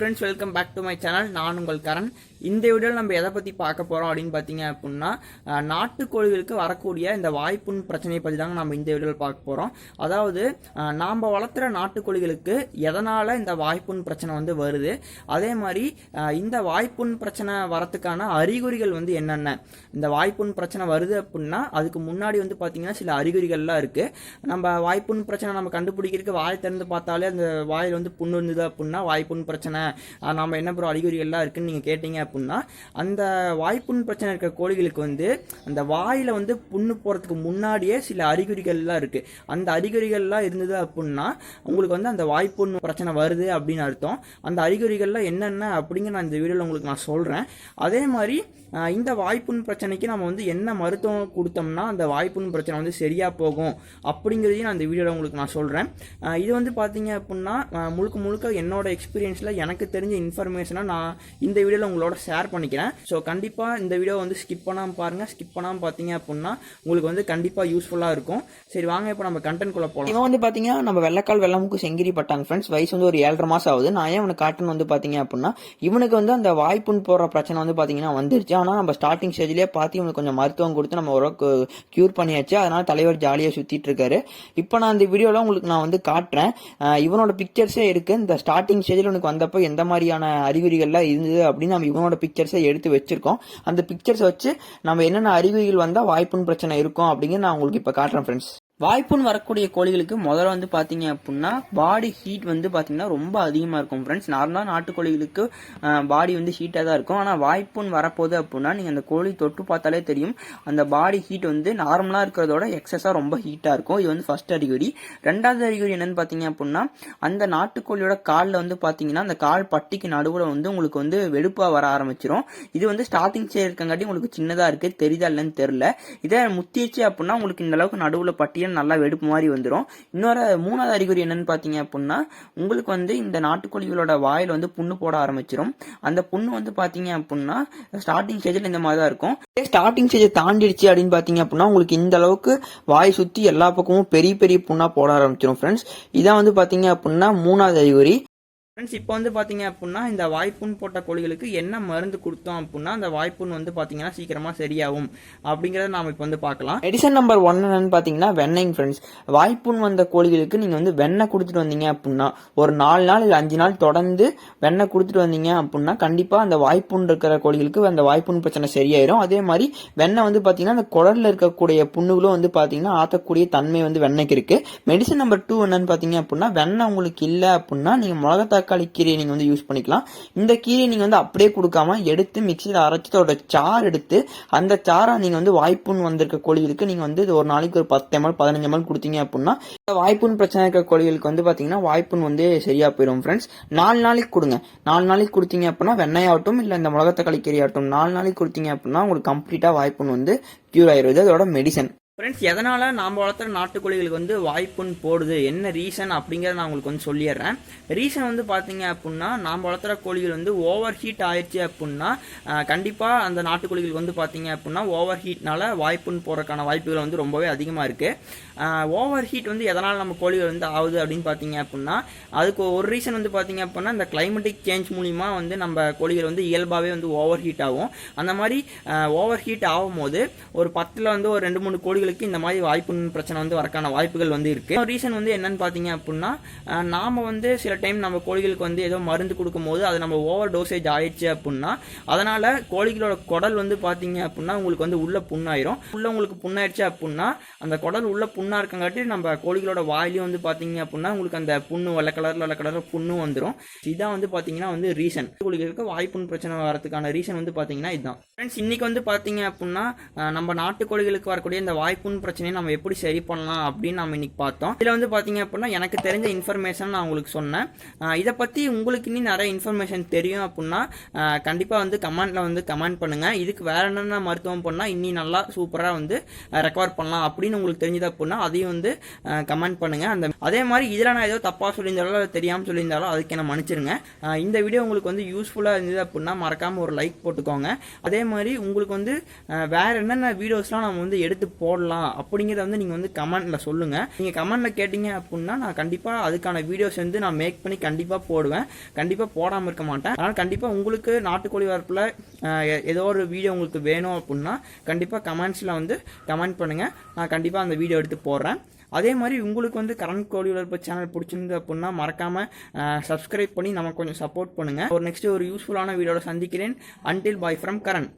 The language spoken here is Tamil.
Friends welcome back to my channel நான் உங்கள் கரண். இந்த வீடியோவில் நம்ம எதை பற்றி பார்க்க போகிறோம் அப்படின்னு பார்த்தீங்க அப்படின்னா நாட்டுக்கோழிகளுக்கு வரக்கூடிய இந்த வாய்ப்புண் பிரச்சனையை பற்றி தாங்க நம்ம இந்த வீடியோவில் பார்க்க போகிறோம் அதாவது நாம் வளர்த்துற நாட்டுக்கோழிகளுக்கு எதனால் இந்த வாய்ப்புண் பிரச்சனை வந்து வருது? அதே மாதிரி இந்த வாய்ப்புண் பிரச்சனை வரத்துக்கான அறிகுறிகள் வந்து என்னென்ன? இந்த வாய்ப்புண் பிரச்சனை வருது அப்படின்னா அதுக்கு முன்னாடி வந்து பார்த்தீங்கன்னா சில அறிகுறிகள்லாம் இருக்குது நம்ம வாய்ப்புண் பிரச்சனை நம்ம கண்டுபிடிக்கிறதுக்கு வாய் திறந்து பார்த்தாலே அந்த வாயில் வந்து புண்ணு இருந்தது அப்படின்னா வாய்ப்புண் பிரச்சனை நாம் நம்ம என்ன ப்ரோ அறிகுறிகள்லாம் இருக்குன்னு நீங்கள் கேட்டீங்க அப்படின்னா அந்த வாய்ப்புண் பிரச்சனை இருக்கிற கோழிகளுக்கு வந்து அந்த வாயில் வந்து புண்ணு போகிறதுக்கு முன்னாடியே சில அறிகுறிகள்லாம் இருக்குது அந்த அறிகுறிகள்லாம் இருந்தது அப்படின்னா உங்களுக்கு வந்து அந்த வாய்ப்புண் பிரச்சனை வருது அப்படின்னு அர்த்தம். அந்த அறிகுறிகள்லாம் என்னென்ன அப்படிங்கிற நான் இந்த வீடியோவில் உங்களுக்கு நான் சொல்கிறேன் அதே மாதிரி இந்த வாய்ப்புண் பிரச்சனைக்கு நம்ம வந்து என்ன மருத்துவம் கொடுத்தோம்னா அந்த வாய்ப்புண் பிரச்சனை வந்து சரியாக போகும் அப்படிங்கிறதையும் நான் இந்த வீடியோவில் உங்களுக்கு நான் சொல்கிறேன் இது வந்து பார்த்தீங்க அப்படின்னா முழுக்க முழுக்க என்னோட எக்ஸ்பீரியன்ஸில் எனக்கு எனக்கு தெரிஞ்ச இன்ஃபர்மேஷனை நான் இந்த வீடியோவில் உங்களோட ஷேர் பண்ணிக்கிறேன். ஸோ கண்டிப்பாக இந்த வீடியோ வந்து ஸ்கிப் பண்ணாமல் பாருங்கள் ஸ்கிப் பண்ணாமல் பார்த்தீங்க அப்படின்னா உங்களுக்கு வந்து கண்டிப்பாக யூஸ்ஃபுல்லாக இருக்கும். சரி வாங்க இப்போ நம்ம கண்டென்ட் குள்ள போகலாம் இவன் வந்து பார்த்தீங்கன்னா நம்ம வெள்ளக்கால் வெள்ளமுக்கு செங்கிரி பட்டாங்க ஃப்ரெண்ட்ஸ் வயசு வந்து ஒரு ஏழரை மாதம் ஆகுது. நான் ஏன் அவனுக்கு காட்டுன்னு வந்து பார்த்தீங்க அப்படின்னா இவனுக்கு வந்து அந்த வாய்ப்புன்னு போகிற பிரச்சனை வந்து பார்த்தீங்கன்னா வந்துருச்சு. ஆனால் நம்ம ஸ்டார்டிங் ஸ்டேஜ்லேயே பார்த்து இவனுக்கு கொஞ்சம் மருத்துவம் கொடுத்து நம்ம ஓரளவுக்கு க்யூர் பண்ணியாச்சு. அதனால தலைவர் ஜாலியாக சுற்றிட்டு இருக்காரு. இப்போ நான் இந்த வீடியோவில் உங்களுக்கு நான் வந்து காட்டுறேன். இவனோட பிக்சர்ஸே இருக்குது இந்த ஸ்டார்டிங் ஸ்டேஜில் உனக்கு வந்தப்போ எந்த மாதிரியான அறிகுறிகள்லாம் இருந்தது அப்படின்னு நம்ம இவனோட பிக்சர்ஸை எடுத்து வச்சிருக்கோம். அந்த பிக்சர்ஸ் வச்சு நம்ம என்னென்ன அறிகுறிகள் வந்தால் வாய்ப்புன்னு பிரச்சனை இருக்கும் அப்படிங்கிற நான் உங்களுக்கு இப்போ காட்டுறேன் ஃப்ரெண்ட்ஸ் வாய்ப்புன்னு வரக்கூடிய கோழிகளுக்கு முதல்ல வந்து பார்த்தீங்க அப்படின்னா பாடி ஹீட் வந்து பார்த்தீங்கன்னா ரொம்ப அதிகமாக இருக்கும் ஃப்ரெண்ட்ஸ் நார்மலாக நாட்டுக்கோழிகளுக்கு பாடி வந்து ஹீட்டாக தான் இருக்கும். ஆனால் வாய்ப்புன்னு வரப்போகுது அப்படின்னா நீங்கள் அந்த கோழி தொட்டு பார்த்தாலே தெரியும். அந்த பாடி ஹீட் வந்து நார்மலாக இருக்கிறதோட எக்ஸஸாக ரொம்ப ஹீட்டாக இருக்கும். இது வந்து ஃபர்ஸ்ட் அறிகுறி. ரெண்டாவது அறிகுறி என்னன்னு பார்த்தீங்க அப்படின்னா அந்த நாட்டுக்கோழியோட காலில் வந்து பார்த்தீங்கன்னா அந்த கால் பட்டிக்கு நடுவில் வந்து உங்களுக்கு வந்து வெடுப்பாக வர ஆரம்பிச்சிடும் இது வந்து ஸ்டார்டிங் ஸ்டேஜ் இருக்கங்காட்டி உங்களுக்கு சின்னதாக இருக்குது தெரியுதா இல்லைன்னு தெரில இதே முத்திச்சு அப்படின்னா உங்களுக்கு இந்த அளவுக்கு நடுவில் பார்த்தீங்கன்னா நல்லா வெடுப்பு மாதிரி வந்துடும் இன்னொரு மூணாவது அறிகுறி என்னன்னு பார்த்தீங்க அப்படின்னா உங்களுக்கு வந்து இந்த நாட்டுக்கோழிகளோட வாயில் வந்து புண்ணு போட ஆரம்பிச்சிடும் அந்த புண்ணு வந்து பார்த்தீங்க அப்படின்னா ஸ்டார்டிங் ஸ்டேஜில் இந்த மாதிரி தான் இருக்கும் ஸ்டார்டிங் ஸ்டேஜை தாண்டிடுச்சு அப்படின்னு பார்த்தீங்க அப்படின்னா உங்களுக்கு இந்த அளவுக்கு வாய் சுற்றி எல்லா பக்கமும் பெரிய பெரிய புண்ணாக போட ஆரம்பிச்சிடும் ஃப்ரெண்ட்ஸ் இதான் வந்து பார்த்தீங்க அப்படின்னா மூணாவது அறிகுறி. ஃப்ரெண்ட்ஸ் இப்போ வந்து பார்த்தீங்க அப்படின்னா இந்த வாய்ப்புண் போட்ட கோழிகளுக்கு என்ன மருந்து கொடுத்தோம் அப்படின்னா அந்த வாய்ப்புண் வந்து பார்த்தீங்கன்னா சீக்கிரமாக சரியாகும். அப்படிங்கிறத நாம் இப்போ வந்து பார்க்கலாம் மெடிசன் நம்பர் ஒன் என்னன்னு பார்த்தீங்கன்னா வெண்ணெய் ஃப்ரெண்ட்ஸ் வாய்ப்புண் வந்த கோழிகளுக்கு நீங்கள் வந்து வெண்ணெய் கொடுத்துட்டு வந்தீங்க அப்படின்னா ஒரு நாலு நாள் இல்லை அஞ்சு நாள் தொடர்ந்து வெண்ணெய் கொடுத்துட்டு வந்தீங்க அப்படின்னா கண்டிப்பாக அந்த வாய்ப்புண் இருக்கிற கோழிகளுக்கு அந்த வாய்ப்புண் பிரச்சனை சரியாயிரும். அதே மாதிரி வெண்ணெய் வந்து பார்த்தீங்கன்னா அந்த குடலில் இருக்கக்கூடிய புண்ணுகளும் வந்து பார்த்தீங்கன்னா ஆற்றக்கூடிய தன்மை வந்து வெண்ணெய்க்கு இருக்குது மெடிசன் நம்பர் டூ என்னன்னு பார்த்தீங்க அப்படின்னா வெண்ணெய் உங்களுக்கு இல்லை அப்படின்னா நீங்கள் மிளகா தக்காளி கீரையை நீங்கள் வந்து யூஸ் பண்ணிக்கலாம். இந்த கீரையை நீங்கள் வந்து அப்படியே கொடுக்காம எடுத்து மிக்சியில் அரைச்சி அதோட சாறு எடுத்து அந்த சாரை நீங்கள் வந்து வாய்ப்புண் வந்திருக்க கோழிகளுக்கு நீங்கள் வந்து இது ஒரு நாளைக்கு ஒரு பத்து எம்எல் பதினஞ்சு எம்எல் கொடுத்தீங்க அப்படின்னா இந்த வாய்ப்புண் பிரச்சனை இருக்க கோழிகளுக்கு வந்து பார்த்தீங்கன்னா வாய்ப்புண் வந்து சரியாக போயிடும் ஃப்ரெண்ட்ஸ் நாலு நாளைக்கு கொடுங்க. நாலு நாளைக்கு கொடுத்தீங்க அப்படின்னா வெண்ணையாகட்டும் இல்லை இந்த மிளகத்தக்காளி கீரையாகட்டும் நாலு நாளைக்கு கொடுத்தீங்க அப்படின்னா உங்களுக்கு கம்ப்ளீட்டாக வாய்ப்புண் வந்து க்யூர் ஆயிடுது அதோட மெடிசன் ஃப்ரெண்ட்ஸ் எதனால் நாம் வளர்த்துற நாட்டுக்கோழிகளுக்கு வந்து வாய்ப்புன்னு போடுது? என்ன ரீசன் அப்படிங்கிறத நான் உங்களுக்கு வந்து சொல்லிடுறேன். ரீசன் வந்து பார்த்தீங்க அப்படின்னா நாம் வளர்த்துற கோழிகள் வந்து ஓவர் ஹீட் ஆயிடுச்சு அப்படின்னா கண்டிப்பாக அந்த நாட்டுக்கோழிகளுக்கு வந்து பார்த்தீங்க அப்படின்னா ஓவர் ஹீட்னால வாய்ப்புன்னு போடுறதுக்கான வாய்ப்புகள் வந்து ரொம்பவே அதிகமாக இருக்குது ஓவர் ஹீட் வந்து எதனால் நம்ம கோழிகள் வந்து ஆகுது அப்படின்னு பார்த்தீங்க அப்படின்னா அதுக்கு ஒரு ரீசன் வந்து பார்த்தீங்க அப்படின்னா இந்த கிளைமேட்டிக் சேஞ்ச் மூலிமா வந்து நம்ம கோழிகள் வந்து இயல்பாகவே வந்து ஓவர் ஹீட் ஆகும். அந்த மாதிரி ஓவர் ஹீட் ஆகும்போது ஒரு பத்தில் வந்து ஒரு ரெண்டு மூணு கோழிகள் பெண்களுக்கு இந்த மாதிரி வாய்ப்பு பிரச்சனை வந்து வரக்கான வாய்ப்புகள் வந்து இருக்கு. ரீசன் வந்து என்னன்னு பார்த்தீங்க அப்படின்னா நாம் நாம வந்து சில டைம் நம்ம கோழிகளுக்கு வந்து ஏதோ மருந்து கொடுக்கும்போது அது நம்ம ஓவர் டோசேஜ் ஆயிடுச்சு அப்படின்னா அதனால கோழிகளோட குடல் வந்து பார்த்தீங்க அப்படின்னா உங்களுக்கு வந்து உள்ள புண்ணாயிரும். உள்ள உங்களுக்கு புண்ணாயிடுச்சு அப்படின்னா அந்த குடல் உள்ள புண்ணா இருக்கங்காட்டி நம்ம கோழிகளோட வாயிலையும் வந்து பார்த்தீங்க அப்படின்னா உங்களுக்கு அந்த புண்ணு வெள்ளை கலர்ல வெள்ளை கலர்ல புண்ணும் வந்துடும் இதான் வந்து பார்த்தீங்கன்னா வந்து ரீசன் கோழிகளுக்கு வாய்ப்புண் பிரச்சனை வரதுக்கான ரீசன் வந்து பார்த்தீங்கன்னா இதுதான் ஃப்ரெண்ட்ஸ் இன்னைக்கு வந்து பார்த்தீங்க அப்படின்னா நம்ம நம்ம நாட்டுக்கோழிகளுக்கு வரக்கூடிய இந்த வாய்ப்புண் பிரச்சனையை நம்ம எப்படி சரி பண்ணலாம் அப்படின்னு நம்ம இன்னைக்கு பார்த்தோம். இதில் வந்து பார்த்தீங்க அப்படின்னா எனக்கு தெரிஞ்ச இன்ஃபர்மேஷன் நான் உங்களுக்கு சொன்னேன். இதை பற்றி உங்களுக்கு இன்னும் நிறைய இன்ஃபர்மேஷன் தெரியும் அப்படின்னா கண்டிப்பாக வந்து கமெண்ட்டில் வந்து கமெண்ட் பண்ணுங்கள் இதுக்கு வேறு என்னென்ன மருத்துவம் பண்ணால் இன்னி நல்லா சூப்பராக வந்து ரெக்கவர் பண்ணலாம் அப்படின்னு உங்களுக்கு தெரிஞ்சது அப்படின்னா அதையும் வந்து கமெண்ட் பண்ணுங்கள் அந்த அதே மாதிரி இதில் நான் ஏதோ தப்பாக சொல்லியிருந்தாலும் தெரியாமல் சொல்லியிருந்தாலும் அதுக்கு என்ன மன்னிச்சிருங்க. இந்த வீடியோ உங்களுக்கு வந்து யூஸ்ஃபுல்லாக இருந்தது அப்படின்னா மறக்காமல் ஒரு லைக் போட்டுக்கோங்க. அதே மாதிரி உங்களுக்கு வந்து வேறு என்னென்ன வீடியோஸ்லாம் நம்ம வந்து எடுத்து போடலாம் போடலாம் அப்படிங்கிறத வந்து நீங்கள் வந்து கமெண்ட்டில் சொல்லுங்கள் நீங்கள் கமெண்ட்டில் கேட்டிங்க அப்படின்னா நான் கண்டிப்பாக அதுக்கான வீடியோஸ் வந்து நான் மேக் பண்ணி கண்டிப்பாக போடுவேன். கண்டிப்பாக போடாமல் இருக்க மாட்டேன். அதனால் கண்டிப்பாக உங்களுக்கு நாட்டுக்கோழி வளர்ப்பில் எ- ஏதோ ஒரு வீடியோ உங்களுக்கு வேணும் அப்படின்னா கண்டிப்பாக கமெண்ட்ஸில் வந்து கமெண்ட் பண்ணுங்கள் நான் கண்டிப்பாக அந்த வீடியோ எடுத்து போடுறேன். அதே மாதிரி உங்களுக்கு வந்து கரண்ட் கோழி வளர்ப்பு சேனல் பிடிச்சிருந்து அப்படின்னா மறக்காமல் சப்ஸ்கிரைப் பண்ணி நமக்கு கொஞ்சம் சப்போர்ட் பண்ணுங்கள் ஒரு நெக்ஸ்ட் ஒரு யூஸ்ஃபுல்லான வீடியோவில் சந்திக்கிறேன். Until bye from Karan